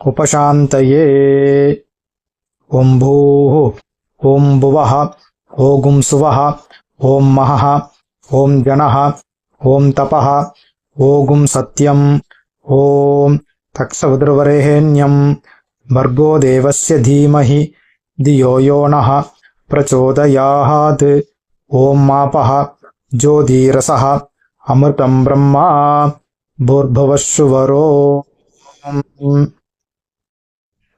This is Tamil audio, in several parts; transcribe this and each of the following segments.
ఉపశాంతయే. ఓం భూ ఓం భువ ఓగుం సువ ఓం మహ ఓం జన ఓం తప ఓగుం సత్యం ఓం తక్షవద్రువరేణ్యం. భర్గో దేవస్య ధీమహి ధియో యో నః ప్రచోదయాత్. ఓం మాపః జ్యోతిరసః అమృతం బ్రహ్మా భూర్భువశువరో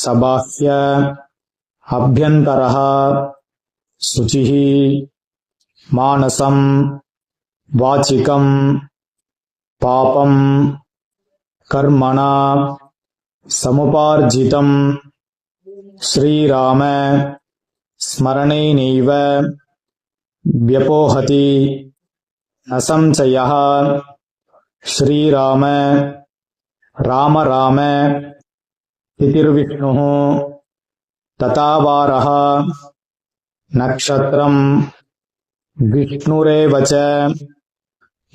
सबाह्य अभ्यन्तरः शुचिः मानसम् वाचिकम् पापम् कर्मणा समुपार्जितम् श्रीराम स्मरणेनैव व्यपोहति न संशयः श्रीराम राम राम तिथिर्विष्णुः तथा वारः नक्षत्रम् विष्णुरेव च।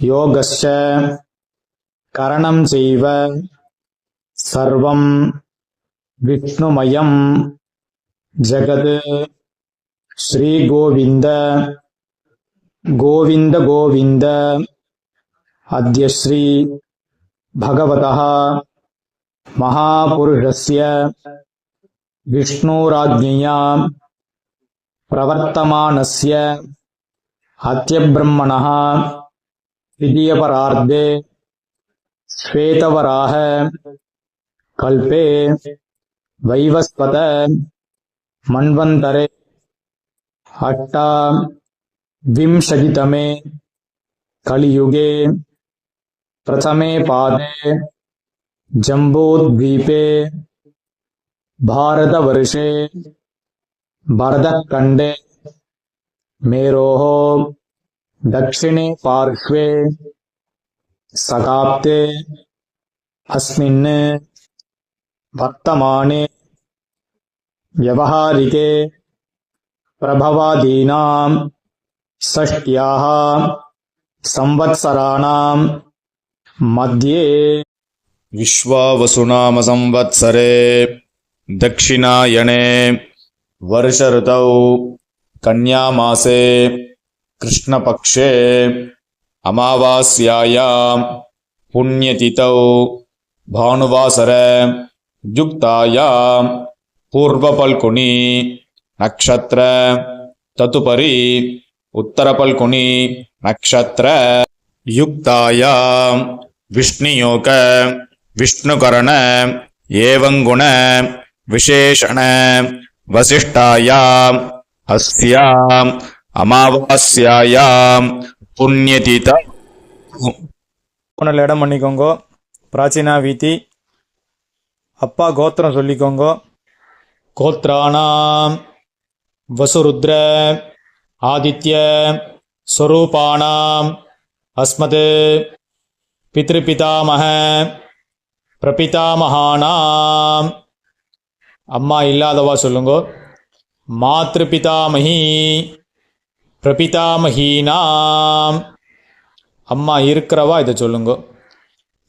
योगश्च। करणम् चैव। सर्वम् विष्णुमयम् जगत् श्रीगोविन्द। गोविन्द गोविन्द। अद्य श्री भगवतः महापुरुषस्य विष्णुराज्ञया प्रवर्तमानस्य हत्यब्रह्मणः द्वितीयपरार्धे श्वेतवराह कल्पे वैवस्वत मन्वन्तरे अष्टा विंशतितमे कलियुगे प्रथमे पादे जम्बूद्वीपे भारतवर्षे भरतखण्डे मेरोः दक्षिणे पार्श्वे सकाप्ते अस्मिन् वर्तमाने व्यवहारिके प्रभवादीनां षष्ट्याः संवत्सराणां मध्ये विश्वावसुनाम संवत्सरे दक्षिणायणे वर्षऋतौ कन्यामासे कृष्णपक्षे अमावास्यायां पुण्यतिथौ भानुवासर युक्तायां पूर्वपल्कुनि नक्षत्र ततुपरि उत्तरपल्कुनि नक्षत्र युक्तायां विष्णुयोग விஷ்ணுகரண ஏவங்குண விசேஷண வசிஷ்டாயாம் அஸ்யாம் அமாவாஸ்யாயாம் புண்ணியதீத. போனல் இடம் பண்ணிக்கோங்கோ. பிராச்சீனா வீதி. அப்பா கோத்திரம் சொல்லிக்கோங்கோ. கோத்ராணாம் வசுருத்ர ஆதித்ய ஸ்வரூபாணாம் அஸ்மது பித்ருபிதாமக பிரபிதாமகானாம் அம்மா இல்லாதவா சொல்லுங்க. மாத்ருபிதாமகி பிரபிதாமகீனாம் அம்மா இருக்கிறவா இதை சொல்லுங்க.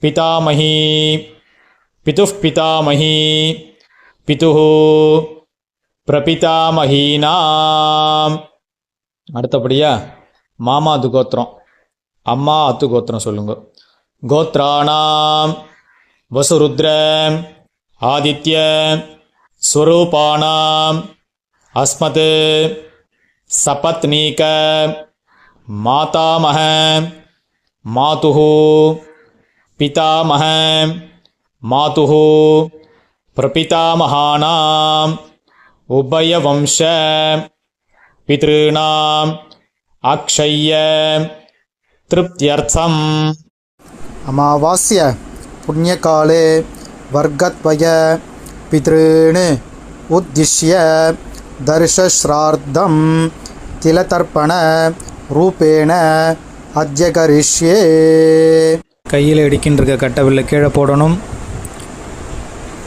பிதாமகி பிதுஃப் பிதாமகி பிது பிரபிதாமகீனாம் அடுத்தபடியா மாமா அது கோத்திரம் அம்மா அத்து கோத்திரம் சொல்லுங்க. கோத்ராணாம் வசுருத்ர ஆதித்ய ஸ்வரூபானாம் அஸ்மத் சபத்னீக மாதாமக மாதுஹு பிதாமக மாதுஹு பிரபிதாமகானாம் உபயவம்ச பிதॄணாம் அக்ஷய திருப்தியர்த்தம். அமாவாஸ்ய. புண்ணியகாலே வர்க்கத்வய பிதॄணு உத்திஷ்ய தர்ஷஸ்ரார்த்தம் திலதர்ப்பண ரூபேண அத்தியகரிஷ்யே கையில் இடிக்கின்றிருக்க கட்டவில் கீழே போடணும்.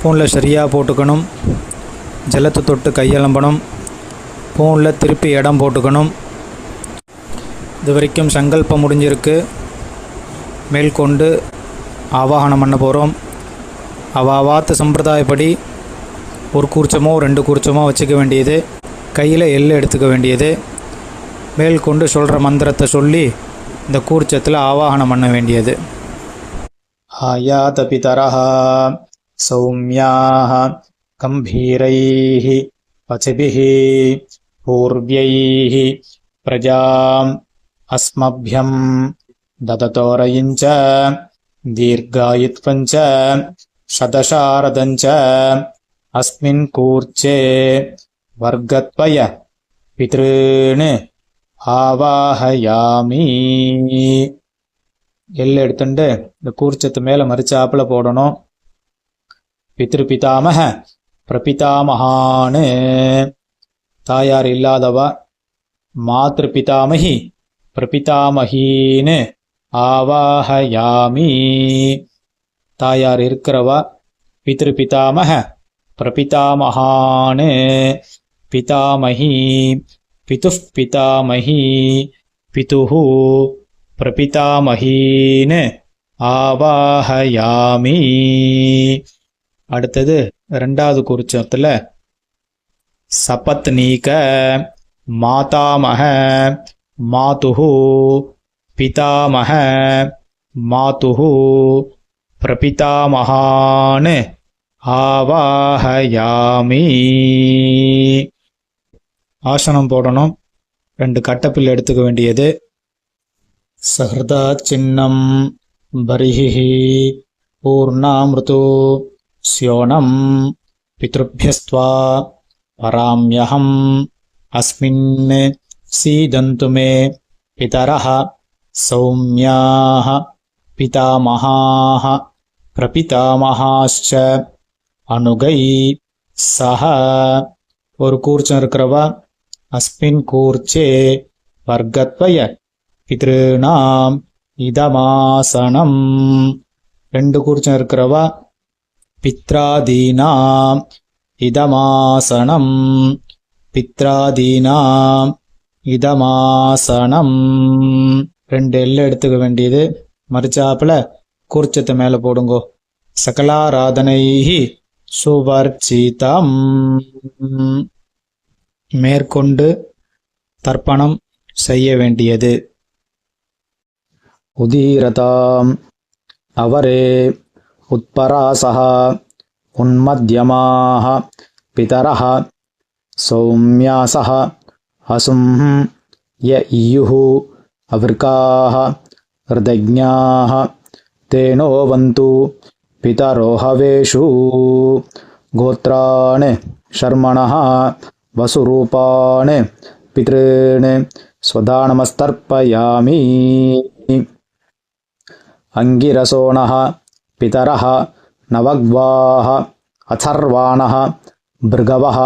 பூனில் சரியாக போட்டுக்கணும். ஜலத்தை தொட்டு கையெலம்பணும். பூனில் திருப்பி இடம் போட்டுக்கணும். இது வரைக்கும் சங்கல்பம் முடிஞ்சிருக்கு. மேற்கொண்டு ஆவாகனம் பண்ண போகிறோம் அவாவாத்து சம்பிரதாயப்படி ஒரு கூர்ச்சமோ ரெண்டு கூர்ச்சமோ வச்சுக்க வேண்டியது. கையில் எள்ளு எடுத்துக்க வேண்டியது. மேல் கொண்டு சொல்கிற மந்திரத்தை சொல்லி இந்த கூர்ச்சத்தில் ஆவாகனம் பண்ண வேண்டியது. ஆயாத பிதரஹா சௌமியாக கம்பீரைஹி பசிபிஹி பூர்வியைஹி பிரஜாம் அஸ்மபியம் தததோரையிஞ்ச दीर्घायुत्वम् च शतशारदम् च अस्मिन् कूर्चे वर्गत्वय पितॄन् ஆவாஹயாமி எள்ளு எடுத்துட்டு இந்த கூர்ச்சத்து மேலே மறிச்சாப்புல போடணும் பித்ரு பிதாமக பிரபிதாமகான்னு தாயார் இல்லாதவா மாத்ரு பிதாமகி பிரபிதாமகின்னு ஆவாஹயாமி. தாயார் இருக்கிறவா? பித்ரு பிதாமக பிரபிதாமகான் பிதாமகி பிது பிதாமகி பிதுஹு பிரபிதாமகீன்னு ஆவாஹயாமி. அடுத்தது ரெண்டாவது குறிச்சத்தில் சபத்னீக மாதாமக மாதுஹு பிதாமக மாதுகு பிரபிதாமகான் ஆவாஹயாமி. ஆசனம் போடணும். ரெண்டு கட்டப்பில் எடுத்துக்க வேண்டியது. சஹதா சின்னம் பரிஹி பூர்ணாமிருது ஸ்யோனம் பித்ருபியஸ்துவா பராமியகம் அஸ்மின் சீதந்து மே सौम्याः पितामहाः பிரபிதாமஹாச்ச அணுகை சஹ ஒரு கூர்ச்சம் இருக்கிறவா அஸ்மின் கூர்ச்சே வர்க்கத்வய பிதிருணாம் இதமாசனம். ரெண்டு கூர்ச்சம் இருக்கிறவா பித்ராதீனாம் இதமாசனம். பித்ராதீனாம் இதமாசனம். ரெண்டு எல்லை எடுத்துக்க வேண்டியது மறிச்சாப்புல கூர்ச்சத்தை மேல போடுங்கோ சகலாராதனைஹி சுவர்ச்சிதம் மேற்கொண்டு தர்ப்பணம் செய்ய வேண்டியது उदीरताम् अवरे उत्परासः उन्मध्यमाः पितरः सौम्यासः असुं य इयुः अवृकाः हृदज्ञाः तेनोवन्तु पितरो हवेषु गोत्रान् शर्मणः वसुरूपान् पितॄन् स्वदानमस्तर्पयामि। अङ्गिरसोणः पितरः नवग्वाः अथर्वाणः भृगवः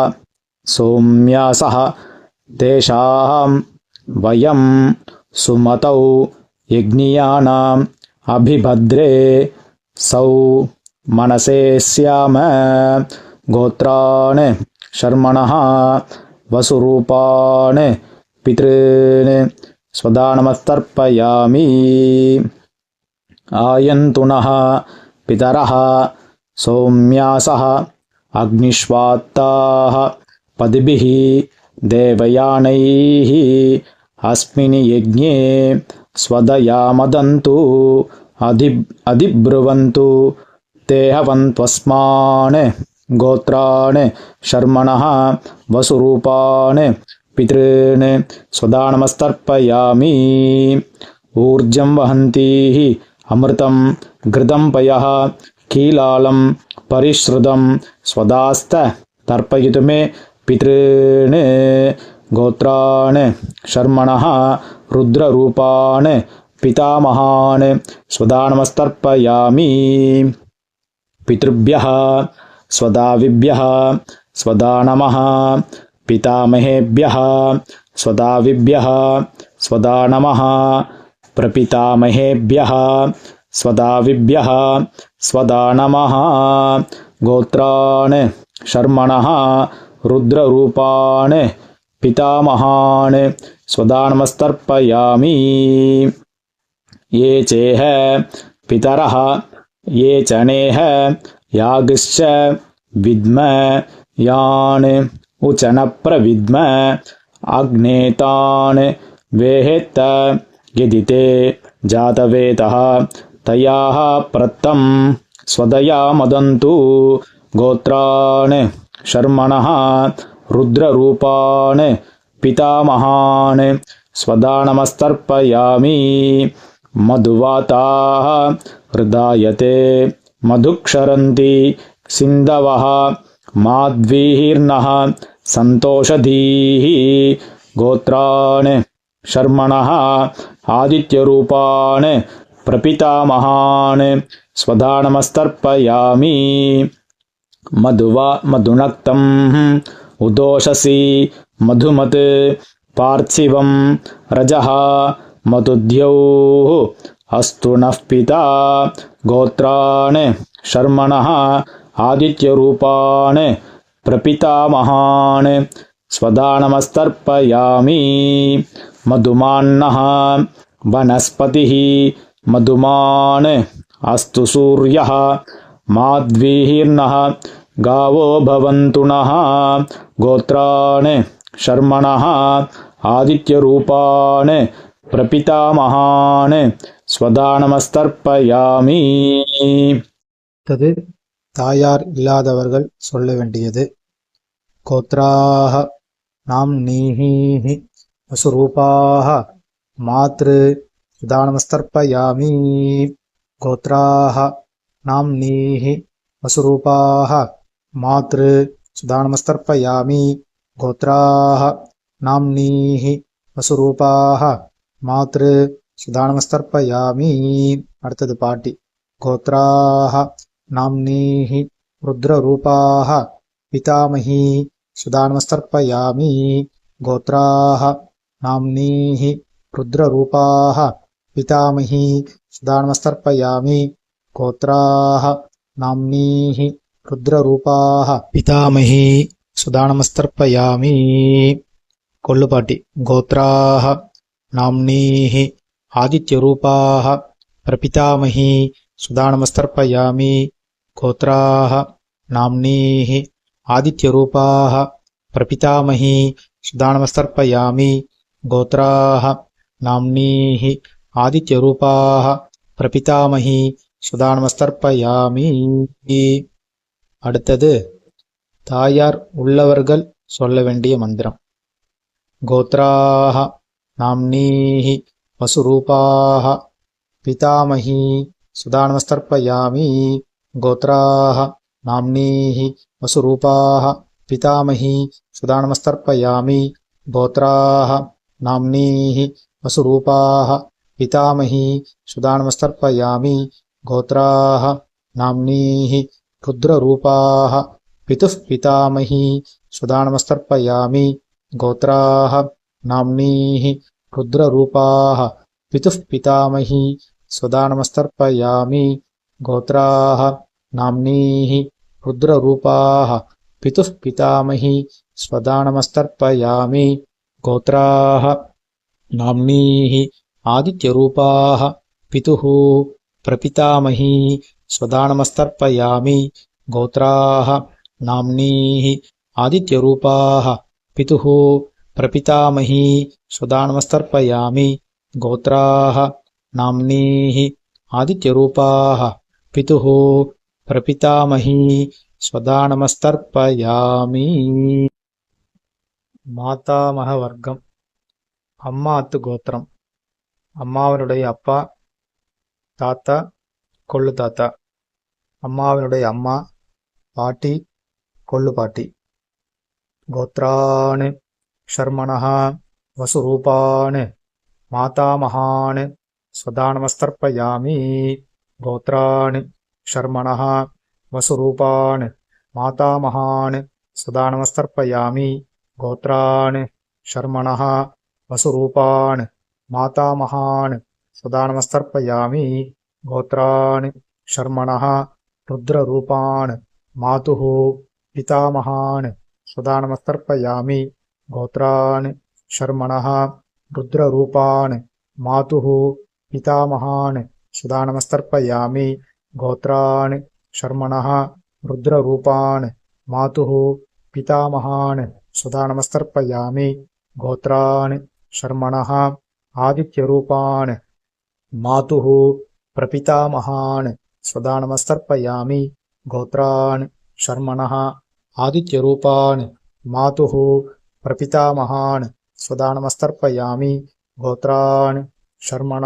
सोम्यासः तेषां वयं सुमतौ यज्ञियानाम् अभिभद्रे सौ मनसे स्याम गोत्रान् शर्मणः वसुरूपान् पितॄन् स्वदानमस्तर्पयामि। आयन्तुनः पितरः सौम्यासः अग्निष्वात्ताः पदिभिः देवयानैः अस्मिन् यज्ञे स्वदयामदन्तु अधि अधिब्रुवन्तु ते हवन्त्वस्मान् गोत्रान् शर्मणः वसुरूपान् पितॄन् स्वदानमस्तर्पयामि। ऊर्जं वहन्तीः अमृतं घृतं पयः कीलालं परिश्रुतं स्वदास्त तर्पयितु मे पितॄन् गोत्रान् शर्मणः रुद्ररूपान् पितामहान् स्वदानमस्तर्पयामि। पितृभ्यः स्वदाविभ्यः स्वदानमः। पितामहेभ्यः स्वदाविभ्यः स्वदानमः। प्रपितामहेभ्यः स्वदाविभ्यः स्वदानमः। गोत्रान् शर्मणः रुद्ररूपान् पितामहान् स्वदानमस्तर्पयामि। ये चेह पितरः ये च नेह यागश्च विद्म यान् उचनप्रविद्म अग्नेतान् वेहेत्त यदि ते जातवेतः तयाः प्रत्तं स्वदया मदन्तु। गोत्रान् शर्मणः रुद्ररूपान् पितामहान् स्वदानमस्तर्पयामि। मधुवाताः हृदायते मधुक्षरन्ति सिन्धवः माध्वीर्नः सन्तोषधीः गोत्रान् शर्मणः आदित्यरूपान् प्रपितामहान् स्वदानमस्तर्पयामि। मधुवा मधुनक्तम् उदोषसि मधुमत् पार्थिवं रजः मधुद्यौः अस्तु नः पिता गोत्रान् शर्मणः आदित्यरूपान् प्रपितामहान् स्वदानमस्तर्पयामि। मधुमान्नः वनस्पतिः मधुमान् अस्तु सूर्यः माध्वीर्नः गावो भवन्तु नः गोत्रान् शर्मणः आदित्यरूपान् प्रपितामहान् स्वदानमस्तर्पयामि அடுத்தது தாயார் இல்லாதவர்கள் சொல்ல வேண்டியது கோத்ராக நாம் நீஹி வசுரூபாக மாத்ரு சுதானமஸ்தர்ப்பயாமி கோத்ராக நாம் நீஹி வசுரூபாக மாத்ரு சுதானமஸ்தர்ப்பயாமி கோத்ராக நாம் நீஹி வசுரூபாக மாத்ரு சுதானமஸ்தர்ப்பயாமி அடுத்தது பாட்டி गोत्राः नाम्नीः रुद्ररूपाः पितामही सुदानमस्तर्पयामि गोत्राः नाम्नीः रुद्ररूपाः पितामही सुदानमस्तर्पयामि गोत्राः नाम्नीः రుద్రరూపాః పితామహీ సుదానమస్తర్పయామి కొల్లుపాటి గోత్రాః నామ్నీః ఆదిత్యరూపాః ప్రపితామహీ సుదానమస్తర్పయామి గోత్రాః నామ్నీః ఆదిత్యరూపాः ప్రపితామహీ సుదానమస్తర్పయామి గోత్రాः నామ్నీః ఆదిత్యరూపాः ప్రపితామహీ सुदानमस्तर्पयामि அடுத்தது தாயார் உள்ளவர்கள் சொல்ல வேண்டிய மந்திரம். கோத்ராக நாம்னீஹி வசுரூபாக பிதாமகி சுதானமஸ்தர்ப்பயாமி. கோத்ராக நாம்னீஹி வசுரூபாக பிதாமகி சுதானமஸ்தர்ப்பயாமி. கோத்ராக நாம்னீஹி வசுரூபாக பிதாமகி சுதானமஸ்தர்ப்பயாமி. கோத்ராக நாம்னீஹி रुद्ररूपाः पितुः पितामही सुधा नमस्तर्पयामि गोत्राः नाम्नीः रुद्ररूपाः पितुः पितामही सुधा नमस्तर्पयामि गोत्राः नाम्नीः रुद्ररूपाः पितुः पितामही स्वदा नमस्तर्पयामि गोत्राः नाम्नीः आदित्यरूपाः पितुः प्रपितामही स्वदा नमस्तर्पयामि गोत्राः नाम्नीः आदित्यरूपाः पितुः प्रपितामही स्वदा नमस्तर्पयामि गोत्राः नाम्नीः आदित्यरूपाः पितुः प्रपितामही स्वदा नमस्तर्पयामि மாதாமக வர்க்கம் அம்மாத்து கோத்திரம் அம்மாவினுடைய அப்பா தாத்தா கொள்ளு தாத்தா அம்மாவினுடைய அம்மா பாட்டி கொள்ளு பாட்டி. கோத்ரான் ஷர்மணா வசுரூபான் மாதாமகான் ஸ்வதானமஸ்தர்ப்பயாமி கோத்ரான் ஷர்மணா வசுரூபான் மாதாமகான் ஸ்வதானமஸ்தர்ப்பயாமி கோத்ரான் ஷர்மணா வசுரூபான் மாதாமகான் ஸ்வதானமஸ்தர்ப்பயாமி கோத்ரான் ஷர்மணா రుద్రరూపాణ్ మాతుః పితామహాన్ సుదానమస్తర్పయామి గోత్రాన్ శర్మణ రుద్రరూపాణ్ మాతుః పితామహాన్ సుదానమస్తర్పయామి గోత్రాన్ శర్మణ రుద్రరూపాణ్ మాతుః పితామహాన్ సుదానమస్తర్పయామి గోత్రాన్ శర్మణ ఆదిత్యరూపాణ్ మాతుః ప్రపితామహాన్ స్వదానమస్తర్పయామి గోత్రాన్ శర్మణ ఆదిత్యరూపాన్ మాతు ప్రపితామహాన్ స్వదానమస్తర్పయామి గోత్రాన్ శర్మణ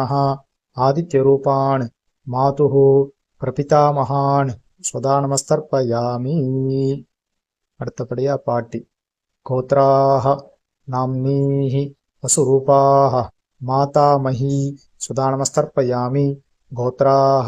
ఆదిత్యరూపాన్ మాతు ప్రపితామహాన్ స్వదానమస్తర్పయామి அடுத்தபடியா பாட்டி கோத்ராஹ நாம்னீஹி வசுரூபாஹ மாதாமஹி சுதானமஸ்தர்ப்பயாமி கோத்ராஹ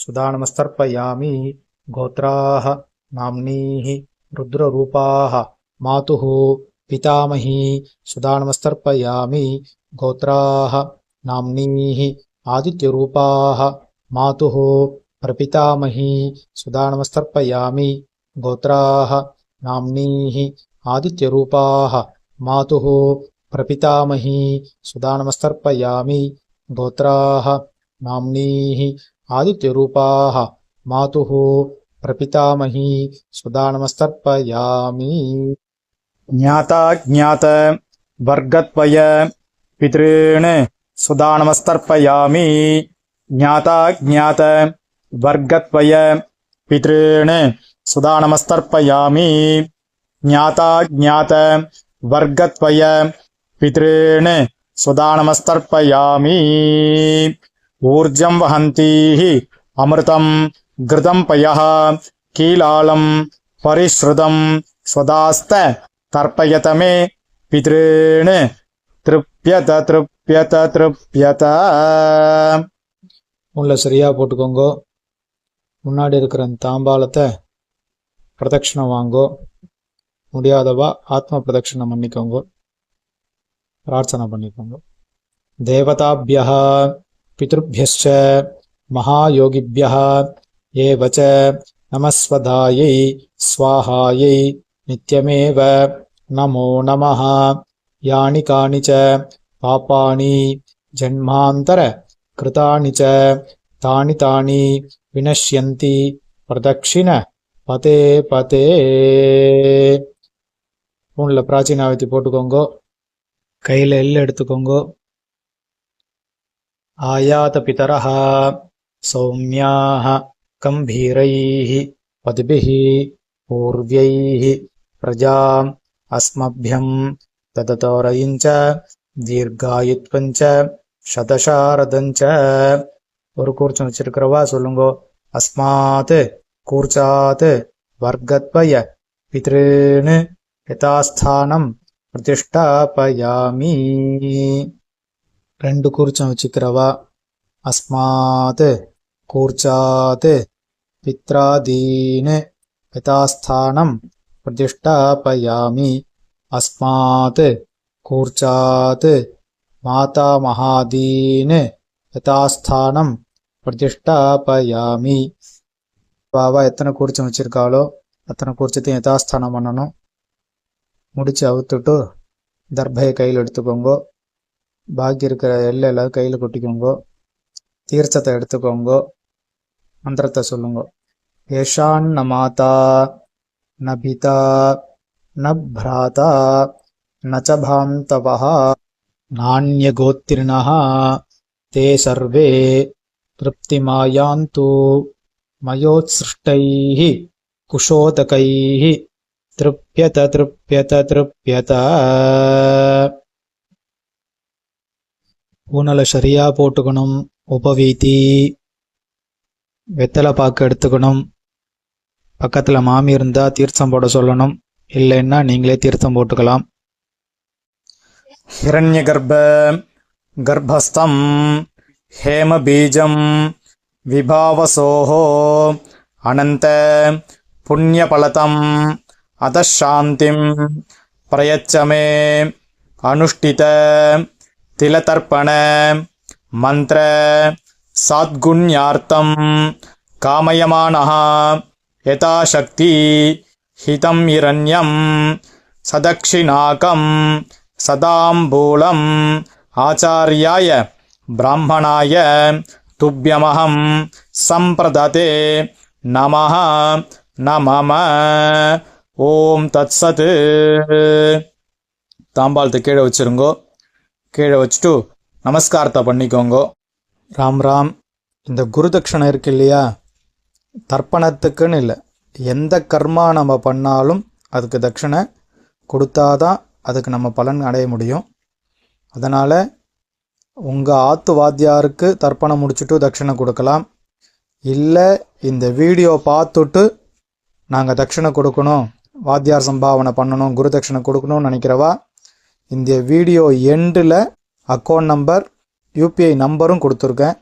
సుదానమస్తర్పయామి గోత్రాః నామ్నీః రుద్రరూపాః మాతుః పితామహీ సుదానమస్తర్పయామి గోత్రాః నామ్నీః ఆదిత్యరూపాః మాతుః ప్రపితామహీ సుదానమస్తర్పయామి గోత్రాః నామ్నీః ఆదిత్యరూపాః మాతుః ప్రపితామహీ సుదానమస్తర్పయామి గోత్రాః నామ్నీః आदित्यरूपाः। मातुः प्रपितामही सुदानमस्तर्पयामि। ज्ञाता ज्ञात वर्गत्वय पितॄण्ण सुदानमस्तर्पयामि। ज्ञाता ज्ञात वर्गत्वय पितृण सुदानमस्तर्पयामि। ज्ञाता ज्ञात वर्गत्वय पितृण सुदानमस्तर्पयामि। ஊர்ஜம் வகந்தீः அமிர்தம் கிருதம் பயः கீலாளம் பரிஸ்ருதம் ஸ்வதாஸ்த தர்ப்பயத மே பித்ரேணு திருப்யத திருப்யத. உள்ள சரியா போட்டுக்கோங்க. முன்னாடி இருக்கிற அந்த தாம்பாலத்தை பிரதட்சிணம் வாங்கோ. முடியாதவா ஆத்ம பிரதட்சிணம் பண்ணிக்கோங்கோ. பிரார்த்தனை பண்ணிக்கோங்க. தேவதாபியா பிதృभ्यश्च महायोगिभ्यः एव च नमस्वधायै स्वाहायै नित्यमेव नमो नमः यानि कानि च पापानि जन्मान्तरकृतानि च तानि तानि विनश्यन्ति பிரதட்சிண பதே பதே ஃபோனில் பிராச்சீனாவத்தி போட்டுக்கோங்கோ கையில் எல் எடுத்துக்கோங்கோ ஆயாத பிதரஹ சௌமியாக கம்பீரைः पद्भिः पूर्व्यैः प्रजाम् अस्मभ्यम् तदतोरयम् च தீர்காயுத்வம் ச சதசாரதம் ச ஒரு கூர்ச்சம் வச்சிருக்கிறவா சொல்லுங்க அஸ்மாத் கூர்ச்சாத் வர்க்கத்வய பித்ருன்னு யதாஸ்தானம் பிரதிஷ்டாபயாமி ரெண்டு கூர்ச்சம் வச்சுக்கிறவா அஸ்மாத் கூர்ச்சாத் பித்ராதீன் யதாஸ்தானம் பிரதிஷ்டாபயாமி அஸ்மாத் கூர்ச்சாத் மாதாமகாதீன் யதாஸ்தானம் பிரதிஷ்டாபயாமி பாபா எத்தனை கூர்ச்சம் வச்சிருக்காளோ அத்தனை கூர்ச்சத்தையும் யதாஸ்தானம் பண்ணணும் முடிச்சு அவுத்துட்டு தர்பையை கையில் எடுத்துக்கோங்க பாக்கி இருக்கிற எல்லை எல்லாத்தையும் கையில் கொட்டிக்கோங்கோ. தீர்த்தத்தை எடுத்துக்கோங்கோ. மந்திரத்தை சொல்லுங்கோ. ஏஷான் ந மாதா ந பிதா ந பிராதா நச்சபாம் தவா நானியகோத்திரிணா தே சர்வே திருப்திமாயாந்து மயோத்சிருஷ்டை குஷோதகை திருப்யத திருப்யத திருப்யத ஊனலை சரியாக போட்டுக்கணும் உபவீதி வெத்தலை பாக்கு எடுத்துக்கணும் பக்கத்தில் மாமி இருந்தால் தீர்த்தம் போட சொல்லணும் இல்லைன்னா நீங்களே தீர்த்தம் போட்டுக்கலாம். ஹிரண்ய கர்ப்ப கர்ப்பஸ்தம் ஹேம பீஜம் விபாவசோஹோ அனந்த புண்ணிய பலதம் அதாந்திம் பிரயச்சமே அனுஷ்டித திலதர்ப்பண. மந்திர. சாத்குண்யார்த்தம். காமயமானஹா. யதாசக்தி. ஹிதம் இரண்யம். சதக்ஷிணாகம். சதாம்பூலம். ஆச்சாரியாய. பிராமணாய. துப்பியமகம் சம்பிரததே. நமஹ. நமம. ஓம் தத்சத்து தாம்பாளத்தை கீழே வச்சிருங்கோ. கீழே வச்சுட்டு நமஸ்காரத்தை பண்ணிக்கோங்கோ. ராம் ராம் இந்த குருதட்சணை இருக்கு இல்லையா? தர்ப்பணத்துக்குன்னு இல்லை. எந்த கர்மா நம்ம பண்ணாலும் அதுக்கு தட்சணை கொடுத்தாதான் அதுக்கு நம்ம பலன் அடைய முடியும். அதனால் உங்கள் ஆத்து வாத்தியாருக்கு தர்ப்பணம் முடிச்சுட்டு தட்சணை கொடுக்கலாம். இல்லை இந்த வீடியோ பார்த்துட்டு நாங்கள் தட்சணை கொடுக்கணும் வாத்தியார் சம்பாவனை பண்ணணும் குரு தட்சணை கொடுக்கணும்னு நினைக்கிறவா? இந்த வீடியோ எண்டில் அக்கௌண்ட் நம்பர் யூபிஐ நம்பரும் கொடுத்துருக்கேன்.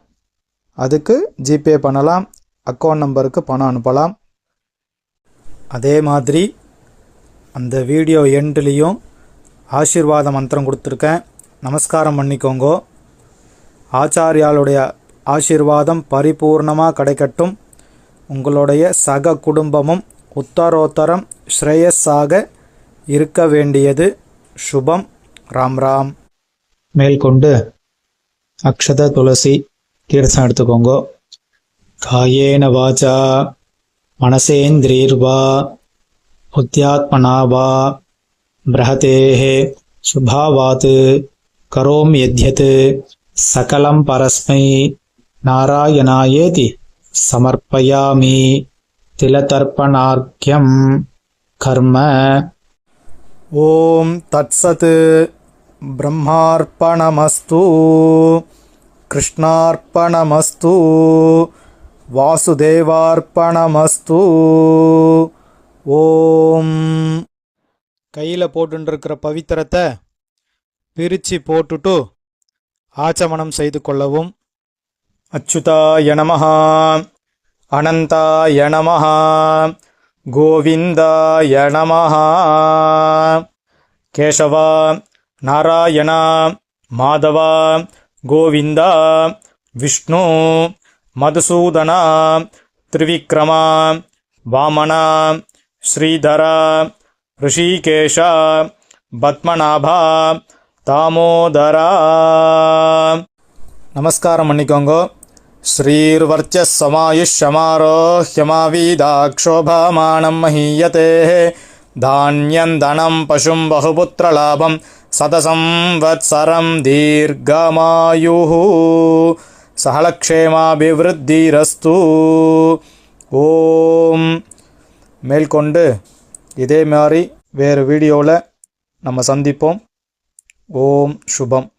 அதுக்கு ஜிபே பண்ணலாம் அக்கௌண்ட் நம்பருக்கு பணம் அனுப்பலாம். அதே மாதிரி அந்த வீடியோ எண்ட்லேயும் ஆசீர்வாத மந்திரம் கொடுத்துருக்கேன். நமஸ்காரம் பண்ணிக்கோங்கோ. ஆச்சாரியாளுடைய ஆசீர்வாதம் பரிபூர்ணமாக கிடைக்கட்டும். உங்களுடைய சக குடும்பமும் உத்தரோத்தரம் ஸ்ரேயஸாக இருக்க வேண்டியது. சுபம். ராம் ராம். மேல்கொண்டு அக்ஷத துளசி தீர்த்தம் எடுத்துக்கோங்க. காயேன வாச்சா மனசேந்திரீர்வா புத்தியாத்மனாவா பிரஹதேஹே சுபாவாத்து கரோம் எத்யத்து சகலம் பரஸ்மை நாராயணாயேதி சமர்ப்பயாமி திலதர்ப்பணார்க்கியம் கர்ம. ஓம் தத்சத்து ब्रह्मार्पणमस्तु कृष्णार्पणमस्तु வாசுதேவார்ப்பணமஸ்து ஓம் கையில் போட்டுருக்கிற பவித்திரத்தை பிரித்து போட்டுட்டு ஆச்சமனம் செய்து கொள்ளவும் அச்சுதாய நமஹ அனந்தாய நமஹ கோவிந்தாய நமஹ கேசவ ನಾರಾಯಣ ಮಾಧವ ಗೋವಿಂದ ವಿಷ್ಣು ಮಧುಸೂದನ ತ್ರಿವಿಕ್ರಮ ವಾಮನ ಶ್ರೀಧರ ಋಷಿಕೇಶ பத்மநாபா தாமோதரா. நமஸ்காரம் பண்ணிக்கோங்க. ஸ்ரீர்வர்ச்ச சமாயுஷமாரோஹ்யமாவீதாக்ஷோபாமானம் மஹீயதே. தானியந்தனம் பசும் பகுபுத்திரலாபம். சதசம் வத்சரம் சகலக்ஷேமாபிவிருத்திரஸ்து. ஓம். மேற்கொண்டு இதே மாதிரி வேறு வீடியோவில் நம்ம சந்திப்போம். ஓம். சுபம்.